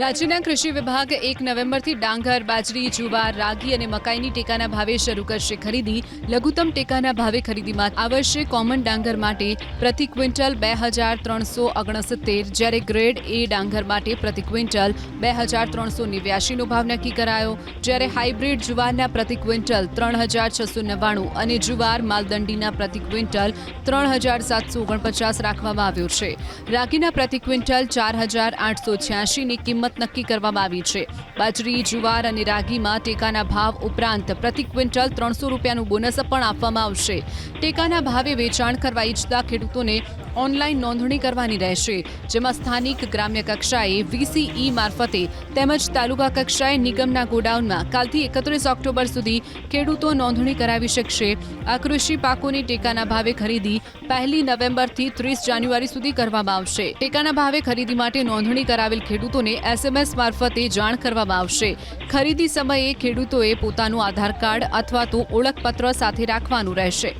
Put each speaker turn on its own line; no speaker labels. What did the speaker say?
રાજ્યના કૃષિ વિભાગ એક નવેમ્બરથી ડાંગર, બાજરી, જુવાર, રાગી અને મકાઈની ટેકાના ભાવે શરૂ કરશે ખરીદી. લઘુત્તમ ટેકાના ભાવે ખરીદીમાં આ વર્ષે કોમન ડાંગર માટે પ્રતિ ક્વિન્ટલ બે હજાર ત્રણસો ઓગણસિત્તેર, જ્યારે ગ્રેડ એ ડાંગર માટે પ્રતિ ક્વિન્ટલ બે હજાર ત્રણસો નેવ્યાસીનો ભાવ નક્કી કરાયો. જ્યારે હાઇબ્રિડ જુવારના પ્રતિ ક્વિન્ટલ ત્રણ હજાર છસો નવ્વાણું અને જુવાર માલદંડીના પ્રતિ ક્વિન્ટલ ત્રણ હજાર સાતસો ઓગણપચાસ રાખવામાં આવ્યો છે. રાગીના પ્રતિ ક્વિન્ટલ ચાર હજાર આઠસો છ્યાસીની કિંમત નક્કી કરવામાં આવી છે. બાજરી, જુવાર અને રાગીમાં ટેકાના ભાવ ઉપરાંત પ્રતિ ક્વિન્ટલ ત્રણસો રૂપિયાનું બોનસ પણ આપવામાં આવશે. ટેકાના ભાવે વેચાણ કરવા ઈચ્છતા ખેડૂતોને ઓનલાઈન નોંધણી કરવાની રહેશે, જેમાં સ્થાનિક ગ્રામ્ય કક્ષાએ વીસીઈ મારફતે તેમજ તાલુકા કક્ષાએ નિગમના ગોડાઉનમાં કાલથી એકત્રીસ ઓક્ટોબર સુધી ખેડૂતો નોંધણી કરાવી શકશે. આ કૃષિ પાકોની ટેકાના ભાવે ખરીદી પહેલી નવેમ્બરથી ત્રીસ જાન્યુઆરી સુધી કરવામાં આવશે. ટેકાના ભાવે ખરીદી માટે નોંધણી કરાવેલ ખેડૂતોને એસએમએસ મારફતે જાણ કરવામાં આવશે. ખરીદી સમયે ખેડૂતોએ પોતાનું આધાર કાર્ડ અથવા તો ઓળખપત્ર સાથે રાખવાનું રહેશે.